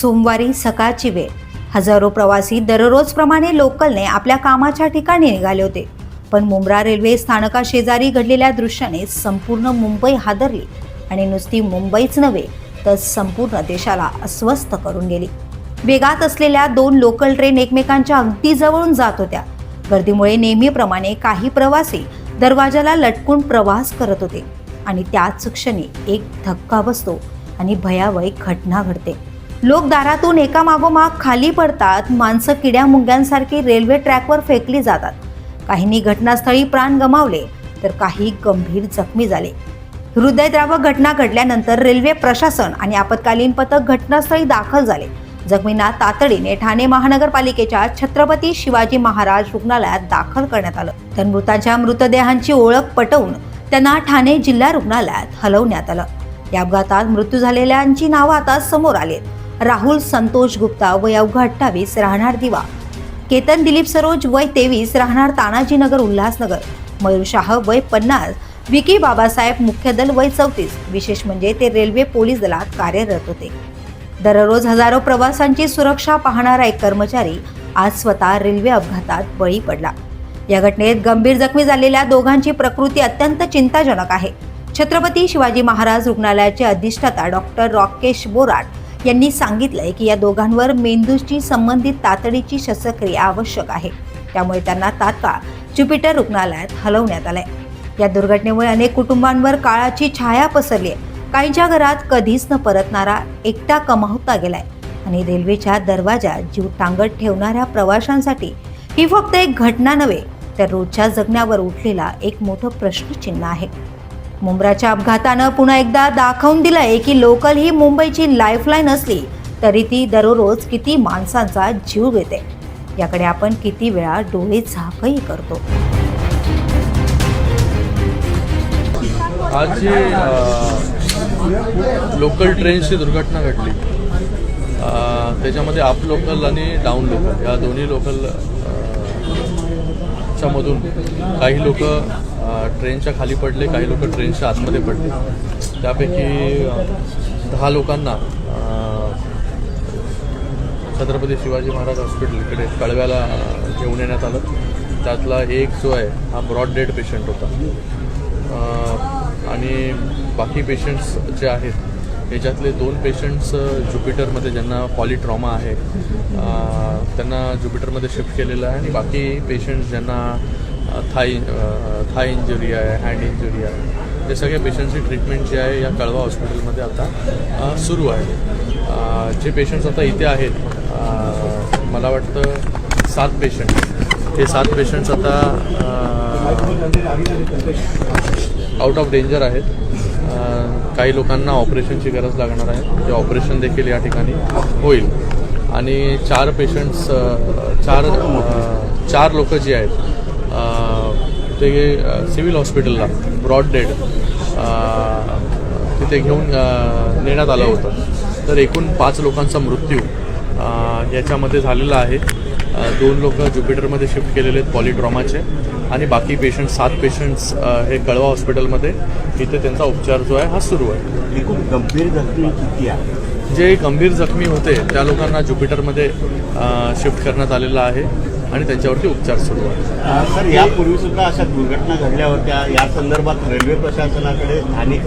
सोमवारी सकाळची वेळ. हजारो प्रवासी दररोजप्रमाणे लोकलने आपल्या कामाच्या ठिकाणी निघाले होते. पण मुंब्रा रेल्वे स्थानकाशेजारी घडलेल्या दृश्याने संपूर्ण मुंबई हादरली आणि नुसती मुंबईच नव्हे तर संपूर्ण देशाला अस्वस्थ करून गेली. वेगात असलेल्या दोन लोकल ट्रेन एकमेकांच्या अगदी जवळून जात होत्या. गर्दीमुळे नेहमीप्रमाणे काही प्रवासी दरवाजाला लटकून प्रवास करत होते आणि त्याच क्षणी एक धक्का बसतो आणि भयावह घटना घडते. लोक दारातून एकामागोमाग खाली पडतात माणसं किड्या मुंग्यांसारखी रेल्वे ट्रॅकवर फेकली जातात. काहींनी घटनास्थळी प्राण गमावले तर काही गंभीर जखमी झाले. हृदयद्रावक घटना घडल्यानंतर रेल्वे प्रशासन आणि आपत्कालीन पथक घटनास्थळी दाखल झाले. जखमींना तातडीने ठाणे महानगरपालिकेच्या छत्रपती शिवाजी महाराज रुग्णालयात दाखल करण्यात आलं. तर मृतांच्या मृतदेहांची ओळख पटवून त्यांना ठाणे जिल्हा रुग्णालयात हलवण्यात आलं. या अपघातात मृत्यू झालेल्यांची नावं आता समोर आलेत राहुल संतोष गुप्ता वय अवघा अठ्ठावीस राहणार दिवा. केतन दिलीप सरोज वय तेवीस राहणार तानाजीनगर उल्हासनगर. मयूर शाह वय पन्नास विकी बाबासाहेब मुख्य दल वय चौतीस. विशेष म्हणजे ते रेल्वे पोलीस दलात कार्यरत होते. दररोज हजारो प्रवाशांची सुरक्षा पाहणारा एक कर्मचारी आज स्वतः रेल्वे अपघातात बळी पडला. या घटनेत गंभीर जखमी झालेल्या दोघांची प्रकृती अत्यंत चिंताजनक आहे. छत्रपती शिवाजी महाराज रुग्णालयाचे अधिष्ठाता डॉक्टर राकेश बोराट यांनी सांगितलंय की या दोघांवर मेंदूशी संबंधित तातडीची शस्त्रक्रिया आवश्यक आहे. त्यामुळे त्यांना तात्काळ ज्युपिटर रुग्णालयात हलवण्यात आलंय. या दुर्घटनेमुळे अनेक कुटुंबांवर काळाची छाया पसरली आहे काहींच्या घरात कधीच न परतणारा एकटा कमावता गेलाय. आणि रेल्वेच्या दरवाजा जीव टांगत ठेवणाऱ्या प्रवाशांसाठी ही फक्त एक घटना नव्हे तर रोजच्या जगण्यावर उठलेला एक मोठं प्रश्नचिन्ह आहे. मुंब्राच्या अपघातानं पुन्हा एकदा दाखवून दिलंय की लोकल ही मुंबईची लाईफलाईन असली तरी ती दररोज किती माणसांचा जीव घेते याकडे आपण किती वेळा डोळे झाकही करतो. आज जी लोकल ट्रेनची दुर्घटना घडली. त्याच्यामध्ये अप लोकल आणि डाऊन लोकल या दोन्ही लोकल च्यामधून काही लोक ट्रेनच्या खाली पडले काही लोक ट्रेनच्या आतमध्ये पडले. त्यापैकी दहा लोकांना छत्रपती शिवाजी महाराज हॉस्पिटल इकडे कळव्याला घेऊन येण्यात आलं. त्यातला एक जो आहे हा ब्रॉड डेड पेशंट होता. आणि बाकी पेशंट्स जे आहेत याच्यातले दोन पेशंट्स ज्युपिटरमध्ये ज्यांना पॉलिट्रॉमा आहे त्यांना ज्युपिटरमध्ये शिफ्ट केलेलं आहे आणि बाकी पेशंट्स ज्यांना थाय थाय इंजुरी आहे हँड इंजुरी आहे हे सगळ्या पेशंटची ट्रीटमेंट जी आहे या कळवा हॉस्पिटलमध्ये आता सुरू आहे. जे पेशंट्स आता इथे आहेत मला वाटतं सात पेशंट हे सात पेशंट्स आता आउट ऑफ डेंजर आहेत. काही लोकांना ऑपरेशनची गरज लागणार आहे. ते ऑपरेशन देखील या ठिकाणी होईल. आणि चार पेशंट्स चार चार लोक जे आहेत ते सिव्हिल हॉस्पिटलला ब्रॉड डेड तिथे घेऊन नेण्यात आलं होतं. तर एकूण पाच लोकांचा मृत्यू याच्यामध्ये झालेला आहे. दोन लोक ज्युपिटरमध्ये शिफ्ट केलेले आहेत पॉलिट्रॉमाचे आणि बाकी पेशंट सात पेशंट्स हे कळवा हॉस्पिटलमध्ये. इथे त्यांचा उपचार जो आहे हा सुरू आहे. एकूण गंभीर जखमी किती आहे? जे गंभीर जखमी होते त्या लोकांना ज्युपिटरमध्ये शिफ्ट करण्यात आलेलं आहे आणि त्यांच्यावरती उपचार सुरू आहे सर यापूर्वी सुद्धा अशा दुर्घटना घडल्या होत्या या संदर्भात रेल्वे प्रशासनाकडे स्थानिक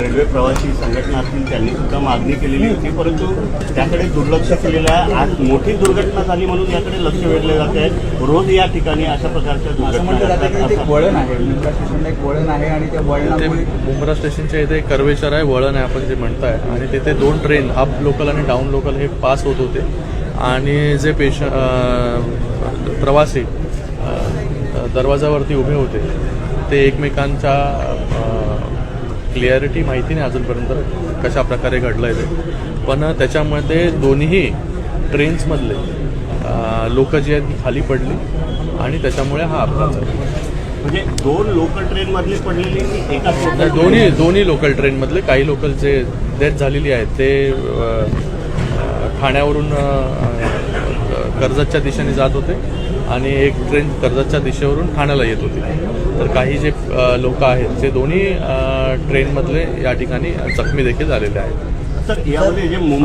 रेल्वे प्रवासी संघटना असतील त्यांनी सुद्धा मागणी केलेली होती परंतु त्याकडे दुर्लक्ष केलेलं आहे. आज मोठी दुर्घटना झाली म्हणून याकडे लक्ष वेधले जात आहे रोज या ठिकाणी अशा प्रकारच्या दुर्घटना वळण आहे. मुंब्रा स्टेशनला एक वळण आहे आणि त्या ते वळणामुळे मुंब्रा स्टेशनच्या इथे एक कर्वेचर आहे वळण आहे आपण जे म्हणताय. आणि तिथे दोन ट्रेन अप लोकल आणि डाऊन लोकल हे पास होत होते. आणि जे पेश प्रवासी दरवाजावरती उभे होते ते एकमेकांच्या क्लिअरिटी माहिती नाही अजूनपर्यंत कशा प्रकारे घडलं आहे ते. पण त्याच्यामध्ये दोन्ही ट्रेन्समधले लोक जी आहेत ती खाली पडली आणि त्याच्यामुळे हा अपघात झाला. म्हणजे दोन लोकल ट्रेन मधले पडलेले एका नाही, दोन्ही दोन्ही लोकल ट्रेनमधले काही लोकल जे डेथ झालेली आहेत ते ठाण्यावरून कर्जतच्या दिशेने जात होते आणि एक ट्रेन कर्जतच्या दिशेवरून ठाण्याला येत होती. तर काही जे लोक आहेत ते दोन्ही ट्रेनमधले या ठिकाणी जखमी देखील झालेले आहेत.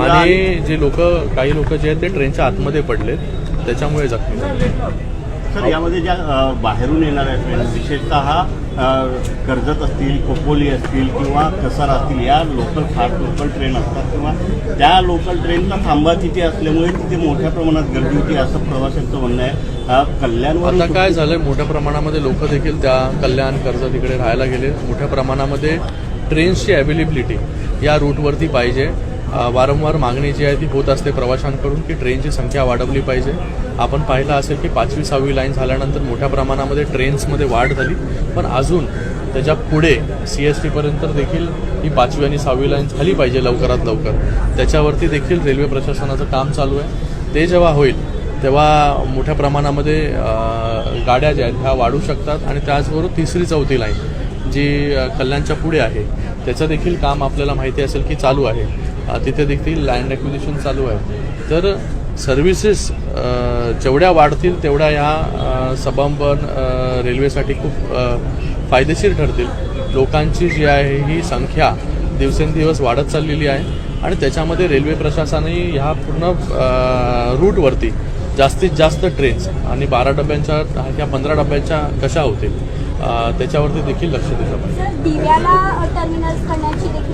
आणि जे लोक काही लोक जे आहेत ते ट्रेनच्या आतमध्ये पडलेत. त्याच्यामुळे जखमी झाले सर यामध्ये ज्या बाहेरून येणाऱ्या ट्रेन विशेषतः कर्जत असतील खोपोली असतील किंवा कसारा असतील या लोकल फार लोकल ट्रेन असतात किंवा त्या लोकल ट्रेनचा थांबा तिथे असल्यामुळे तिथे मोठ्या प्रमाणात गर्दी होती असं प्रवाशांचं म्हणणं आहे. अ, कल्याणवरून आता काय झालंय मोठ्या प्रमाणामध्ये लोक देखील त्या कल्याण कर्ज तिकडे राहायला गेले. मोठ्या प्रमाणामध्ये ट्रेन्सची अवेलेबिलिटी या रूटवरती पाहिजे. वारंवार मागणी जी आहे ती होत असते प्रवाशांकडून की ट्रेनची संख्या वाढवली पाहिजे. आपण पाहिलं असेल की पाचवी सहावी लाईन झाल्यानंतर मोठ्या प्रमाणामध्ये ट्रेन्समध्ये वाढ झाली. पण अजून त्याच्या पुढे सी एस टीपर्यंत देखील ही पाचवी आणि सहावी लाईन झाली पाहिजे लवकरात लवकर. त्याच्यावरती देखील रेल्वे प्रशासनाचं काम चालू आहे. ते जेव्हा होईल तेव्हा मोठ्या प्रमाणामध्ये गाड्या ज्या आहेत ह्या वाढू शकतात आणि त्याचबरोबर तिसरी चौथी लाईन जी कल्याणच्या पुढे आहे त्याचं देखील काम आपल्याला माहिती असेल की चालू आहे. तिथे देखील लँड ॲक्विजिशन चालू आहे. तर सर्व्हिसेस जेवढ्या वाढतील तेवढ्या ह्या सबंबन रेल्वेसाठी खूप फायदेशीर ठरतील. लोकांची जी आहे ही संख्या दिवसेंदिवस वाढत चाललेली आहे आणि त्याच्यामध्ये रेल्वे प्रशासनही ह्या पूर्ण रूटवरती जास्तीत जास्त ट्रेन्स आणि बारा डब्यांच्या ह्या पंधरा डब्यांच्या कशा होतील त्याच्यावरती देखील लक्ष दिलं पाहिजे.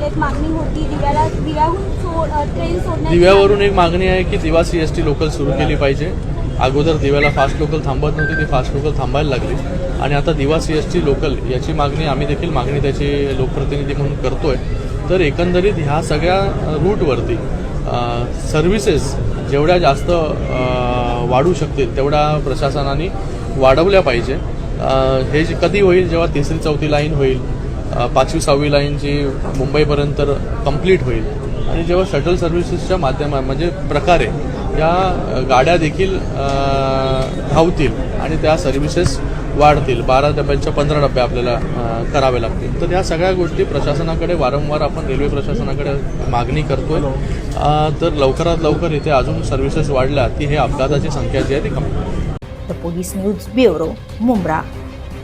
एक मागणी होती. दिव्याला दिव्याहून सोड ट्रेन सोडण्याची दिव्यावरून एक मागणी आहे की दिवा सी एस टी लोकल सुरू केली पाहिजे. अगोदर दिव्याला फास्ट लोकल थांबत नव्हती ती फास्ट लोकल थांबायला लागली. आणि आता दिवा सी एस टी लोकल याची मागणी आम्ही देखील मागणी त्याची लोकप्रतिनिधी म्हणून करतोय. तर एकंदरीत ह्या सगळ्या रूटवरती सर्व्हिसेस जेवढ्या जास्त वाढू शकतील तेवढ्या प्रशासनाने वाढवल्या पाहिजे. हे जे कधी होईल जेव्हा तिसरी चौथी लाईन होईल पाचवी सहावी लाईन जी मुंबईपर्यंत कंप्लीट होईल. आणि जेव्हा शटल सर्व्हिसेसच्या माध्यमा म्हणजे प्रकारे या गाड्या देखील धावतील आणि त्या सर्व्हिसेस वाढतील. बारा डब्यांच्या पंधरा डब्या आपल्याला करावे लागतील. तर या सगळ्या गोष्टी प्रशासनाकडे वारंवार आपण रेल्वे प्रशासनाकडे मागणी करतोय. तर लवकरात लवकर इथे अजून सर्व्हिसेस वाढल्या की हे अपघाताची संख्या जी आहे ती कमी पोलीस न्यूज ब्युरो मुंब्रा